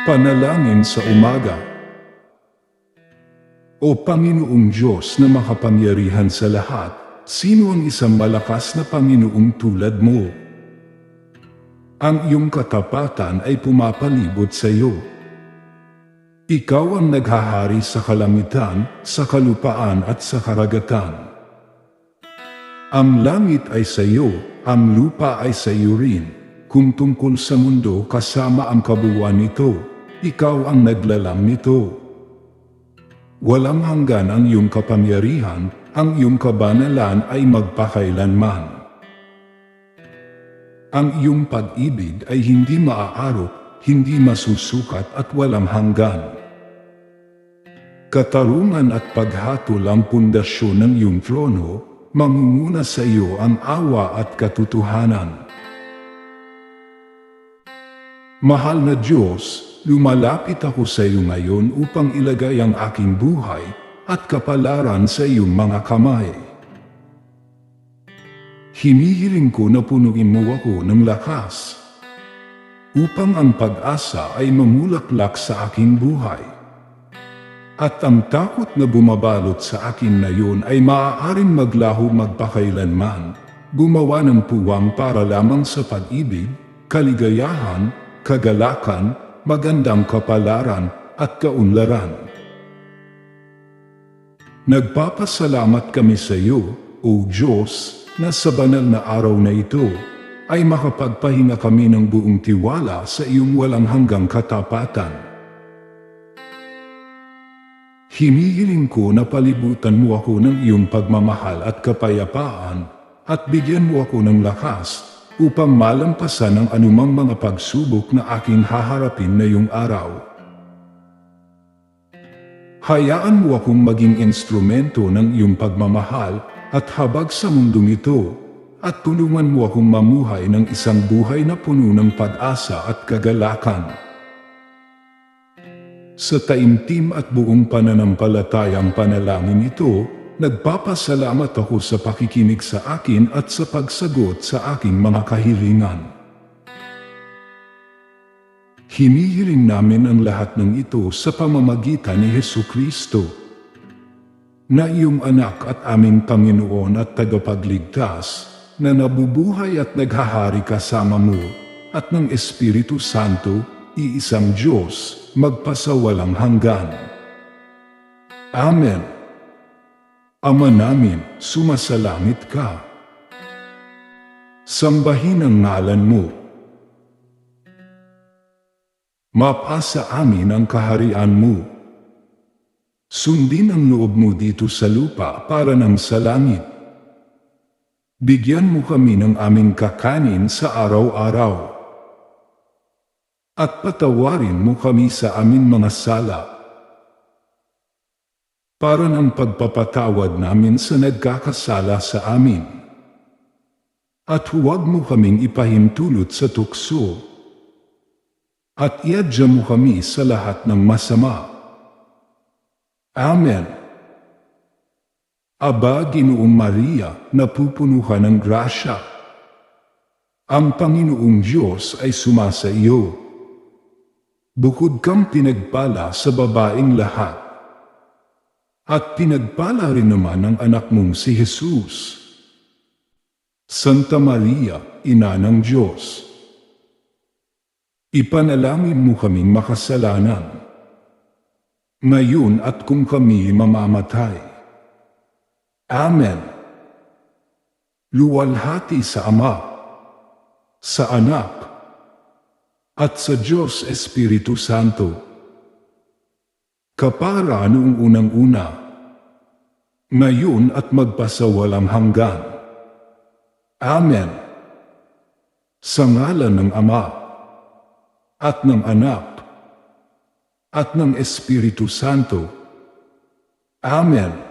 Panalangin sa umaga. O Panginoong Diyos na makapangyarihan sa lahat, sino ang isang malakas na Panginoong tulad mo? Ang iyong katapatan ay pumapalibot sa iyo. Ikaw ang naghahari sa kalamitan, sa kalupaan at sa karagatan. Ang langit ay sa iyo, ang lupa ay sa iyo rin. Kung tungkol sa mundo kasama ang kabuuan nito, ikaw ang naglalang nito. Walang hanggan ang iyong kapangyarihan, ang iyong kabanalan ay magpakailanman. Ang iyong pag-ibig ay hindi maaarok, hindi masusukat at walang hanggan. Katarungan at paghatol ang pundasyon ng iyong trono, mangunguna sa iyo ang awa at katotohanan. Mahal na Diyos, lumalapit ako sa iyo ngayon upang ilagay ang aking buhay at kapalaran sa iyong mga kamay. Hinihiling ko na punuin mo ako ng lakas upang ang pag-asa ay mamulaklak sa aking buhay. At ang takot na bumabalot sa akin na yun ay maaaring maglaho magpakailanman, gumawa ng puwang para lamang sa pag-ibig, kaligayahan, kagalakan, magandang kapalaran, at kaunlaran. Nagpapasalamat kami sa iyo, O Diyos, na sa banal na araw na ito, ay makapagpahinga kami ng buong tiwala sa iyong walang hanggang katapatan. Hinihiling ko na palibutan mo ako ng iyong pagmamahal at kapayapaan, at bigyan mo ako ng lakas, upang malampasan ang anumang mga pagsubok na aking haharapin na iyong araw. Hayaan mo akong maging instrumento ng iyong pagmamahal at habag sa mundong ito, at tulungan mo akong mamuhay ng isang buhay na puno ng pag-asa at kagalakan. Sa taimtim at buong pananampalatayang panalangin ito, nagpapasalamat ako sa pakikinig sa akin at sa pagsagot sa aking mga kahilingan. Hinihiling namin ang lahat ng ito sa pamamagitan ni Heso Kristo, na iyong anak at aming Panginoon at tagapagligtas, na nabubuhay at naghahari kasama mo, at ng Espiritu Santo, iisang Diyos, magpasawalang hanggan. Amen. Ama namin, sumasalangit ka. Sambahin ang ngalan mo. Mapasa amin ang kaharian mo. Sundin ang loob mo dito sa lupa para ng sa langit. Bigyan mo kami ng aming kakanin sa araw-araw at patawarin mo kami sa aming mga sala. Para ng pagpapatawad namin sa nagkakasala sa amin. At huwag mo kaming ipahintulot sa tukso. At iadya mo kami sa lahat ng masama. Amen. Aba, Ginoong Maria, napupuno ka ng grasya. Ang Panginoong Diyos ay sumasa iyo. Bukod kang pinagpala sa babaeng lahat. At pinagpala rin naman ang anak mong si Jesus. Santa Maria, Ina ng Diyos. Ipanalangin mo kaming makasalanan. Ngayon at kung kami mamamatay. Amen. Luwalhati sa Ama, sa Anak, at sa Diyos Espiritu Santo. Kapara noong unang-una, ngayon at magpasawalang hanggan. Amen. Sa ngalan ng Ama, at ng Anak, at ng Espiritu Santo. Amen.